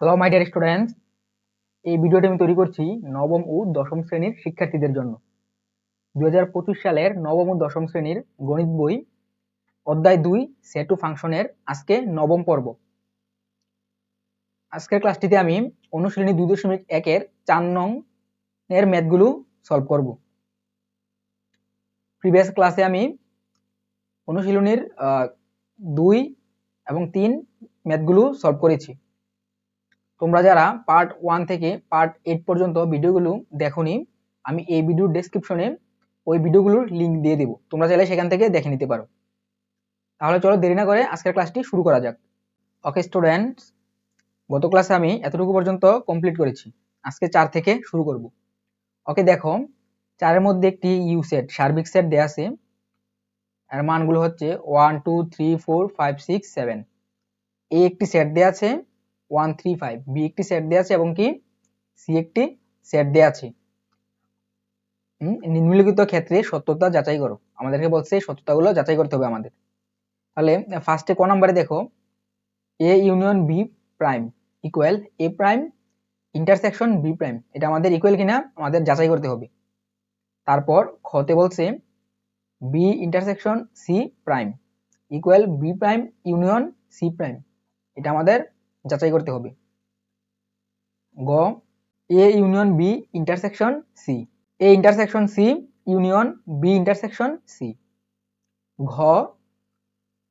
Hello my dear students এই ভিডিওটি আমি তৈরি করছি নবম ও দশম শ্রেণির শিক্ষার্থীদের জন্য। দুই সালের নবম ও দশম শ্রেণির গণিত বই, অধ্যায় দুই সেটু ফাংশনের আজকে নবম পর্ব। আজকের ক্লাসটিতে আমি অনুশ্রেণী দুই দশমিক একের চার নং এর ম্যাথগুলো সলভ করব। প্রিভিয়াস ক্লাসে আমি অনুশীলনীর দুই এবং তিন ম্যাথগুলো সলভ করেছি। তোমরা যারা পার্ট ওয়ান থেকে পার্ট এইট পর্যন্ত ভিডিওগুলো দেখোনি, আমি এই ভিডিওর ডেসক্রিপশনে ওই ভিডিওগুলোর লিঙ্ক দিয়ে দেবো। তোমরা চাইলে সেখান থেকে দেখে নিতে পারো। তাহলে চলো দেরি না করে আজকের ক্লাসটি শুরু করা যাক। ওকে স্টুডেন্টস গত ক্লাসে আমি এতটুকু পর্যন্ত কমপ্লিট করেছি। আজকে চার থেকে শুরু করব। ওকে দেখো, চারের মধ্যে একটি ইউ সেট সার্বিক সেট দেওয়া আছে। এর মানগুলো হচ্ছে one two three four five six seven A একটি সেট দেয়া আছে ওয়ান থ্রি ফাইভ বি একটি সেট দেওয়া আছে এবং কি? সি একটি সেট দেওয়া আছে। নিম্নলিখিত ক্ষেত্রে সত্যতা যাচাই করো। আমাদেরকে বলছে সত্যতাগুলো যাচাই করতে হবে আমাদের। তাহলে ফার্স্টে ক নাম্বারে দেখো। A union B prime equal A prime intersection B prime এটা আমাদের ইকুয়াল কিনা? আমাদের যাচাই করতে হবে। তারপর খতে বলছে B intersection C prime equal B prime union C prime এটা আমাদের যাচাই করতে হবে। গ A union B intersection C A intersection C union B intersection C ঘ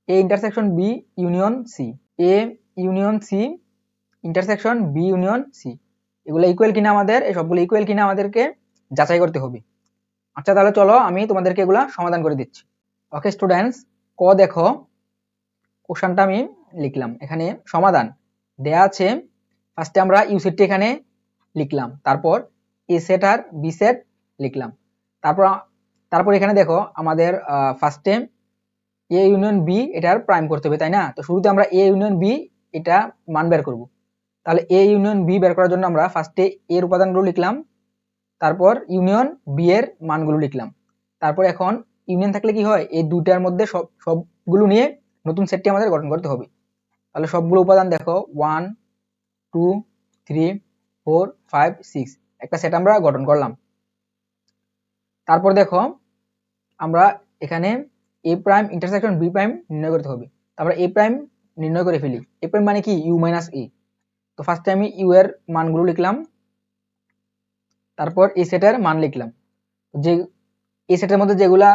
A intersection B union C A union C intersection B union C এগুলো equal কিনা আমাদের এই সবগুলো ইকুয়াল কিনা আমাদেরকে যাচাই করতে হবে। আচ্ছা তাহলে চলো আমি তোমাদেরকে এগুলা সমাধান করে দিচ্ছি। ওকে স্টুডেন্টস ক দেখো? কোশ্চানটা আমি লিখলাম। এখানে সমাধান দেয়া আছে। ফার্স্টে আমরা ইউ সেটটি এখানে লিখলাম। তারপর এ সেট আর বি সেট লিখলাম। তারপর তারপর এখানে দেখো আমাদের ফার্স্টে এ ইউনিয়ন বি এটার প্রাইম করতে হবে, তাই না? তো শুরুতে আমরা এ ইউনিয়ন বি এটা মান বের করব। তাহলে এ ইউনিয়ন বি বের করার জন্য আমরা ফার্স্টে এর উপাদানগুলো লিখলাম। তারপর ইউনিয়ন বি এর মানগুলো লিখলাম। তারপর এখন ইউনিয়ন থাকলে কি হয়? এই দুটার মধ্যে সব, সবগুলো নিয়ে নতুন সেটটি আমাদের গঠন করতে হবে। তাহলে সবগুলো উপাদান দেখো one two three four five six একটা সেট আমরা গঠন করলাম। তারপর দেখো, আমরা এখানে A prime intersection B prime নির্ণয় করতে হবে। তারপরে এ প্রাইম নির্ণয় করে ফেলি। এ প্রাইম মানে কি? ইউ মাইনাস এ তো ফার্স্টে আমি ইউ এর মানগুলো লিখলাম। তারপর এই সেটের মান লিখলাম। যে এই সেটের মধ্যে যেগুলা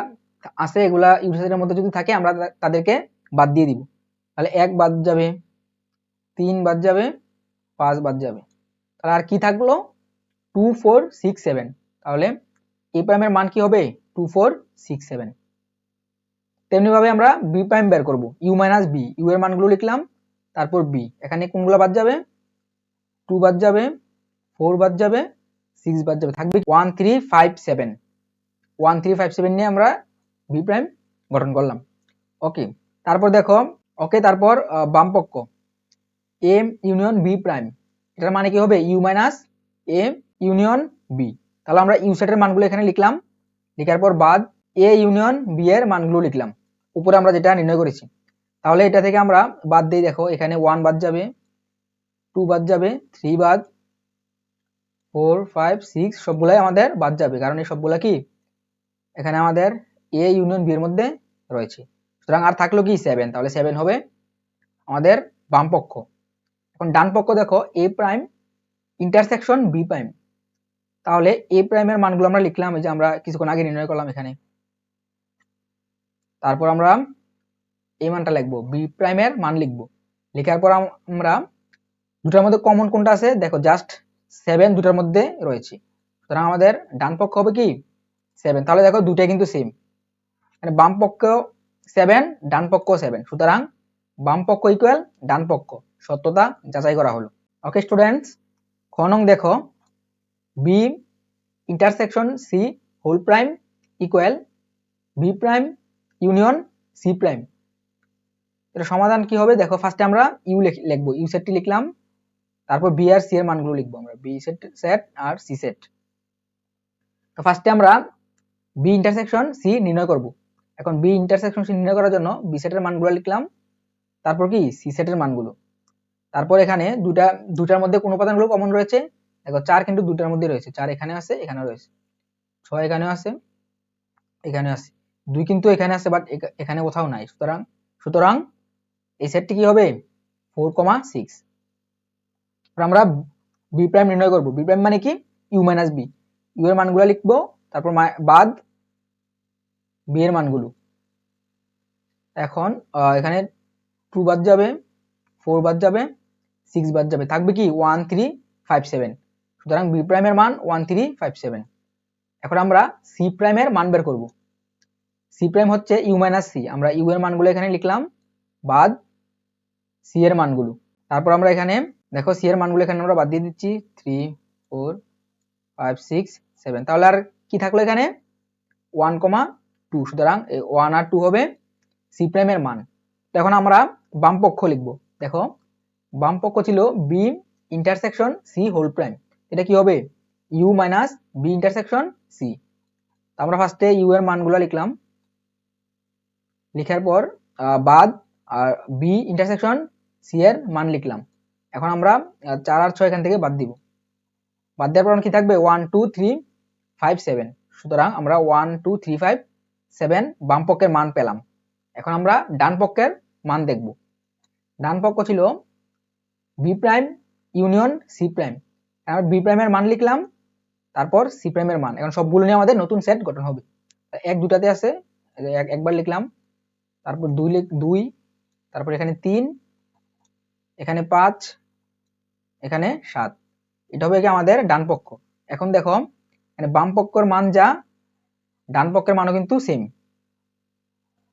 আছে, এগুলা ইউ সেটের মধ্যে যদি থাকে, আমরা তাদেরকে বাদ দিয়ে দিব। তাহলে এক বাদ যাবে, তিন বাদ যাবে, পাঁচ বাদ যাবে। তাহলে আর কি থাকল? টু ফোর সিক্স সেভেন তাহলে এ প্রাইমের মান কি হবে? টু ফোর সিক্স সেভেন তেমনিভাবে আমরা বি প্রাইম বের করব। ইউ মাইনাস বি ইউ এর মানগুলো লিখলাম, তারপর বি এখানে কোনগুলো বাদ যাবে? টু বাদ যাবে ফোর বাদ যাবে সিক্স বাদ যাবে থাকবে one three five seven one three five seven নিয়ে আমরা বি প্রাইম গঠন করলাম। ওকে তারপর দেখো ওকে তারপর আহ, বাম পক্ষ এম ইউনিয়ন বি প্রাইম এটার মানে কি হবে? U minus M union B তাহলে আমরা ইউ সেটের মানগুলো এখানে লিখলাম লিখার পর বাদ এ ইউনিয়ন বি এর মানগুলো লিখলাম। উপরে আমরা যেটা নির্ণয় করেছি। তাহলে এটা থেকে আমরা বাদ দিয়ে দেখো এখানে ওয়ান বাদ যাবে টু বাদ যাবে থ্রি বাদ ফোর, ফাইভ, সিক্স সবগুলাই আমাদের বাদ যাবে। কারণ এই সবগুলা কি? এখানে আমাদের এ ইউনিয়ন বি এর মধ্যে রয়েছে। সুতরাং আর থাকল কি? সেভেন তাহলে সেভেন হবে আমাদের বাম পক্ষ। এখন ডান পক্ষ দেখো A prime intersection B prime তাহলে এ প্রাইমের মানগুলো আমরা লিখলাম যে আমরা কিছুক্ষণ আগে নির্ণয় করলাম এখানে। তারপর আমরা এই মানটা লিখব বি প্রাইমের মান লিখব। লেখার পর আমরা দুটার মধ্যে কমন কোনটা আছে? দেখো জাস্ট সেভেন দুটার মধ্যে রয়েছে। সুতরাং আমাদের ডান পক্ষ হবে কি? সেভেন তাহলে দেখো দুটাই কিন্তু সেম মানে বাম পক্ষ সেভেন ডান পক্ষ সেভেন সুতরাং বাম পক্ষ ইকুয়াল ডান পক্ষ। সত্যতা যাচাই করা হলো। ওকে স্টুডেন্টস খ নং দেখো। B intersection C whole prime equal B prime union C prime এটা সমাধান কি হবে? দেখো ফার্স্টে আমরা ইউ লিখব। ইউ সেটটি লিখলাম। তারপর বি আর সি এর মানগুলো লিখব আমরা। বি সেট সেট আর সি সেট তো ফার্স্টে আমরা বি ইন্টারসেকশন সি নির্ণয় করব। এখন বি ইন্টারসেকশন সি নির্ণয় করার জন্য বি সেটের মানগুলো লিখলাম। তারপর কি? সি সেটের মানগুলো। তারপর এখানে দুটা দুটার মধ্যে কোন উপাদানগুলো কমন রয়েছে? দেখো, চার কিন্তু দুটার মধ্যে রয়েছে। চার এখানে আছে এখানে রয়েছে। ছয় এখানেও আছে এখানে আছে। দুই কিন্তু এখানে আছে বাট এখানে কোথাও নাই। সুতরাং সুতরাং এই সেটটি কি হবে? ফোর কমা সিক্স আমরা বি প্রাইম নির্ণয় করব। বি প্রাইম মানে কি? ইউ মাইনাস বি ইউ এর মানগুলো লিখব, তারপর বাদ বি এর মানগুলো। এখন এখানে টু বাদ যাবে ফোর বাদ যাবে সিক্স বাদ যাবে। থাকবে কি? ওয়ান থ্রি ফাইভ সেভেন সুতরাং বি প্রাইমের মান ওয়ান থ্রি ফাইভ সেভেন এখন আমরা সি প্রাইমের মান বের করব। সি প্রাইম হচ্ছে ইউ মাইনাস সি আমরা ইউ এর মানগুলো এখানে লিখলাম, বাদ সি এর মানগুলো। তারপর আমরা এখানে দেখো সি এর মানগুলো এখানে আমরা বাদ দিয়ে দিচ্ছি। Three four five six seven তাহলে আর কি থাকল এখানে? ওয়ান কমা টু সুতরাং ওয়ান আর টু হবে সি প্রাইমের মান। এখন আমরা বাম পক্ষ লিখব। দেখো, বাম পক্ষ ছিল B intersection C whole prime এটা কি হবে? U minus B intersection C আমরা ফার্স্টে ইউ এর মানগুলো লিখলাম। লিখার পর বাদ, আর বি ইন্টারসেকশন সি এর মান লিখলাম। এখন আমরা চার আর ছয় এখান থেকে বাদ দিব। বাদ দেওয়ার পর কি থাকবে? One two three five seven সুতরাং আমরা one two three five seven বাম পক্ষের মান পেলাম। এখন আমরা ডান পক্ষের মান দেখব। ডান পক্ষ ছিল B prime union C prime আমরা বি প্রাইমের মান লিখলাম, তারপর সি প্রাইমের মান। এখন সবগুলো নিয়ে আমাদের নতুন সেট গঠন হবে। এক দুটাতে আছে এক- একবার লিখলাম, তারপর দুই দুই, তারপর এখানে তিন, এখানে পাঁচ এখানে সাত। এটা হবে কি আমাদের ডান পক্ষ। এখন দেখো মানে বাম পক্ষের মান যা, ডান পক্ষের মানও কিন্তু সেম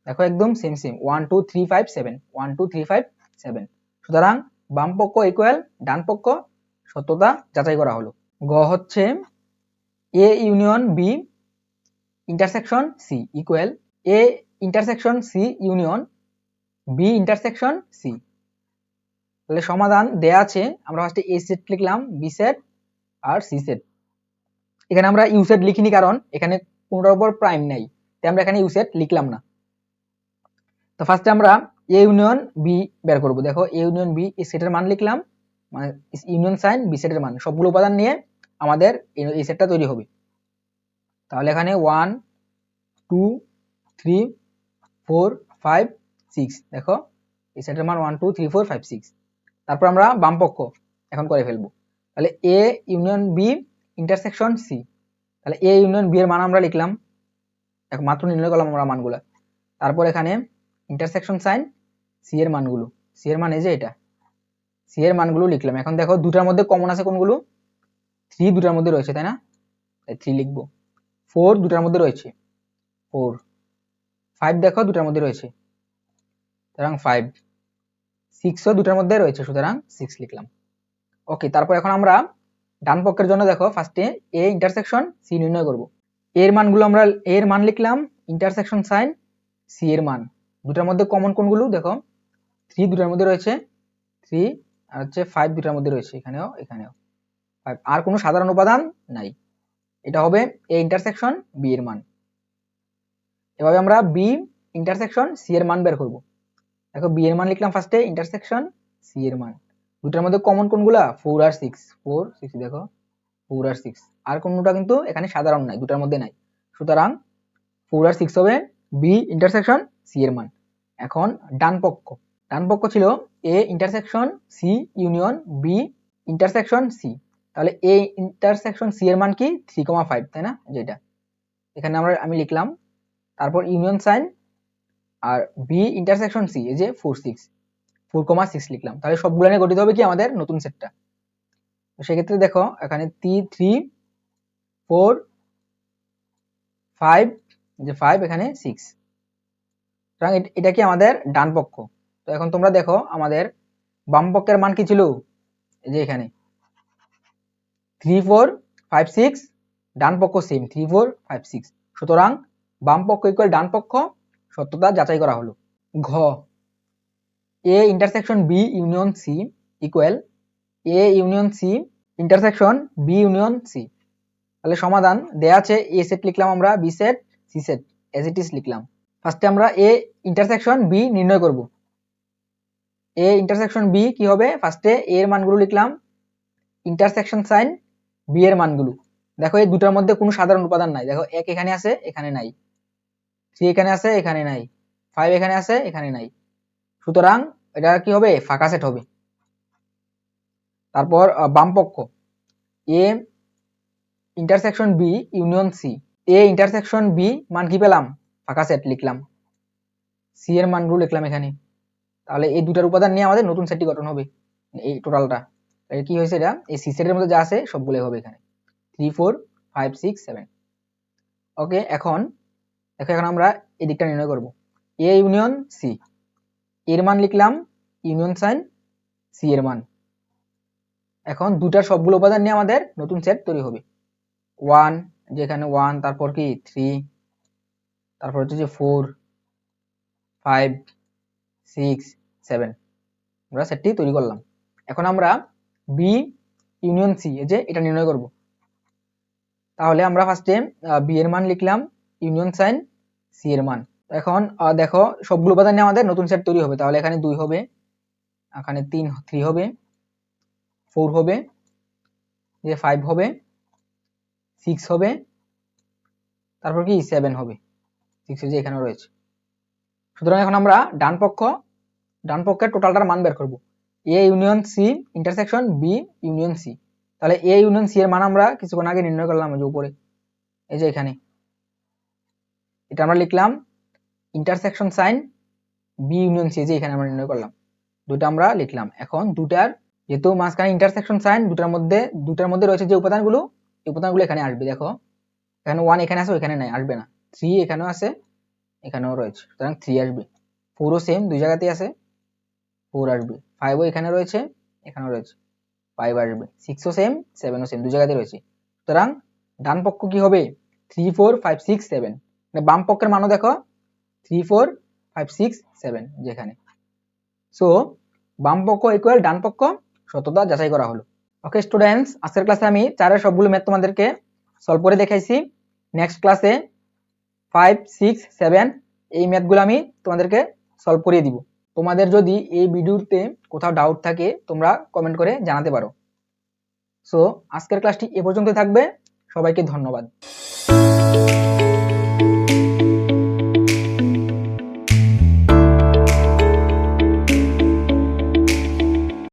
দেখো একদম same same one two three five seven one two three five seven সুতরাং বাম পক্ষ ইকুয়াল ডান পক্ষ সত্যতা যাচাই করা হলো। গ হচ্ছে A union B intersection C equal A intersection C union B intersection C তাহলে সমাধান দেয়া আছে। আমরা ফার্স্টে এ সেট লিখলাম বি সেট আর সি সেট এখানে আমরা ইউ সেট লিখিনি কারণ এখানে কোনোটার উপর প্রাইম নাই। তাই আমরা এখানে ইউ সেট লিখলাম না। তো ফার্স্টে আমরা এ ইউনিয়ন বি বের করব। দেখো এ ইউনিয়ন বি এই সেটের মান লিখলাম মানে ইউনিয়ন সাইন বি সেটের মান। সবগুলো উপাদান নিয়ে আমাদের এই সেটটা তৈরি হবে। তাহলে এখানে one two three four five six দেখো, এই সেটের মান one two three four five six তারপর আমরা বামপক্ষ এখন করে ফেলব। তাহলে A union B intersection C তাহলে এ ইউনিয়ন বি এর মান আমরা লিখলাম। মাত্র নির্ণয় করলাম আমরা মানগুলো। তারপর এখানে ইন্টারসেকশন সাইন সি এর মানগুলো। সি এর মান এই যে এটা। সি এর মানগুলো লিখলাম। এখন দেখো, দুটার মধ্যে কমন আছে কোনগুলো? থ্রি দুটার মধ্যে রয়েছে, তাই না? তাই থ্রি লিখব। ফোর দুটার মধ্যে রয়েছে। ফোর ফাইভ দেখো, দুটার মধ্যে রয়েছে। সুতরাং ফাইভ সিক্সও দুটার মধ্যে রয়েছে, সুতরাং সিক্স লিখলাম। ওকে তারপর এখন আমরা ডান পক্ষের জন্য দেখো ফার্স্টে এ ইন্টারসেকশন সি নির্ণয় করব। এর মানগুলো আমরা এর মান লিখলাম ইন্টারসেকশন সাইন সি এর মান। দুটার মধ্যে কমন কোনগুলো দেখো? থ্রি দুটার মধ্যে রয়েছে থ্রি আর হচ্ছে ফাইভ দুটার মধ্যে রয়েছে, এখানেও এখানেও। ফাইভ আর কোনো সাধারণ উপাদান নাই। এটা হবে এ ইন্টারসেকশন বি এর মান। এভাবে আমরা বি ইন্টারসেকশন সি এর মান বের করব। দেখো বি এর মান লিখলাম ফার্স্টে ইন্টারসেকশন সি এর মান। দুটার মধ্যে কমন কোনগুলা? ফোর আর সিক্স ফোর সিক্স দেখো। ফোর আর সিক্স আর কোনটা কিন্তু এখানে সাধারণ নাই, দুটার মধ্যে নাই। সুতরাং ফোর আর সিক্স হবে বি ইন্টারসেকশন সি এর মান। এখন ডান পক্ষ। ডান পক্ষ ছিল A intersection C union B intersection C তাহলে এ ইন্টারসেকশন সি এর মান কি? থ্রি কমা ফাইভ তাই না? যেটা। এখানে আমরা, আমি লিখলাম। তারপর ইউনিয়ন সাইন আর বি ইন্টারসেকশন সি এই যে four six four comma six লিখলাম। তাহলে সবগুলো নিয়ে গঠিত হবে কি আমাদের নতুন সেটটা তো সেক্ষেত্রে দেখো, এখানে টি থ্রি ফোর ফাইভ যে ফাইভ এখানে সিক্স সুতরাং এটা কি আমাদের ডান পক্ষ? তো এখন তোমরা দেখো, আমাদের বাম পক্ষের মান কি ছিল? এই যে এখানে। থ্রি ফোর ফাইভ সিক্স ডান পক্ষ same three four five six সুতরাং বাম পক্ষ ইকুয়াল ডান পক্ষ সত্যতা যাচাই করা হলো। ঘ A intersection B union C equal A union C intersection B union C তাহলে সমাধান দেয়া আছে এ সেট লিখলাম আমরা B set C set as it is লিখলাম। ফার্স্টে আমরা এ ইন্টারসেকশন বি নির্ণয় করব। এ ইন্টারসেকশন বি কি হবে? ফার্স্টে এ এর মানগুলো লিখলাম ইন্টারসেকশন সাইন বি এর মানগুলো। দেখো এই দুটার মধ্যে কোনো সাধারণ উপাদান নাই। দেখো এক এখানে আছে, এখানে নাই। থ্রি এখানে আছে এখানে নাই। ফাইভ এখানে আছে এখানে নাই। সুতরাং এটা কি হবে? ফাঁকা সেট হবে। তারপর আহ, বাম পক্ষ। A intersection B union C A intersection B মান কি পেলাম? ফাঁকা সেট লিখলাম। সি এর মানগুলো লিখলাম এখানে। তাহলে এই দুটার উপাদান নিয়ে আমাদের নতুন সেটটি গঠন হবে এই টোটালটা তাহলে কি হয়েছে এটা? এই সি সেটের মধ্যে যা আছে সবগুলোই হবে এখানে। Three four five six seven okay এখন দেখো, এখন আমরা এই দিকটা নির্ণয় করব। এ ইউনিয়ন সি এর মান লিখলাম ইউনিয়ন সাইন সি এর মান। এখন দুটার সবগুলো উপাদান নিয়ে আমাদের নতুন সেট তৈরি হবে। ওয়ান যেখানে ওয়ান তারপর কি? থ্রি তারপর হচ্ছে যে ফোর ফাইভ সিক্স সেভেন আমরা সেটটি তৈরি করলাম। এখন আমরা বি ইউনিয়ন সি যে এটা নির্ণয় করব। তাহলে আমরা ফার্স্টে বি এর মান লিখলাম ইউনিয়ন সাইন সি এর মান। এখন দেখো, সবগুলো উপাদান নিয়ে আমাদের নতুন সেট তৈরি হবে। তাহলে এখানে দুই হবে, এখানে তিন থ্রি হবে ফোর হবে যে ফাইভ হবে সিক্স হবে, তারপর কি? সেভেন হবে। সিক্স যে এখানে রয়েছে। সুতরাং এখন আমরা ডান পক্ষ, ডান পক্ষের টোটালটার মান বের করব। A union C intersection B union C তাহলে এ ইউনিয়ন সি এর মান আমরা কিছুক্ষণ আগে নির্ণয় করলাম যে উপরে, এই যে এখানে। এটা আমরা লিখলাম intersection sign B union C যে এখানে আমরা নির্ণয় করলাম। দুটো আমরা লিখলাম। এখন দুটার যেহেতু মাঝখানে ইন্টারসেকশন সাইন দুটার মধ্যে দুটার মধ্যে রয়েছে যে উপাদানগুলো, এই উপাদানগুলো এখানে আসবে, দেখো। এখানে ওয়ান এখানে আছে, ওইখানে নাই, আসবে না। থ্রি এখানেও আছে, এখানেও রয়েছে। সুতরাং থ্রি আসবে। ফোরও সেম দুই জায়গাতেই আছে ফোর আসবে। ফাইভও এখানে রয়েছে, এখানেও রয়েছে ফাইভ আসবে। সিক্সও সেম সেভেনও সেম দুই জায়গাতেই রয়েছে। সুতরাং ডান পক্ষ কি হবে? Three four five six seven বাম পক্ষের মানও দেখো three four five six seven যেখানে। সো বাম পক্ষ ইকুয়াল ডান পক্ষ সততা যাচাই করা হলো। ওকে স্টুডেন্টস আজকের ক্লাসে আমি চারের সবগুলো ম্যাথ তোমাদেরকে সলভ করে দেখাইছি। নেক্সট ক্লাসে ফাইভ সিক্স সেভেন এই ম্যাথগুলো আমি তোমাদেরকে সলভ করিয়ে দিব। তোমাদের যদি এই ভিডিওতে কোথাও ডাউট থাকে, তোমরা কমেন্ট করে জানাতে পারো। সো আজকের ক্লাসটি এ পর্যন্ত থাকবে। সবাইকে ধন্যবাদ।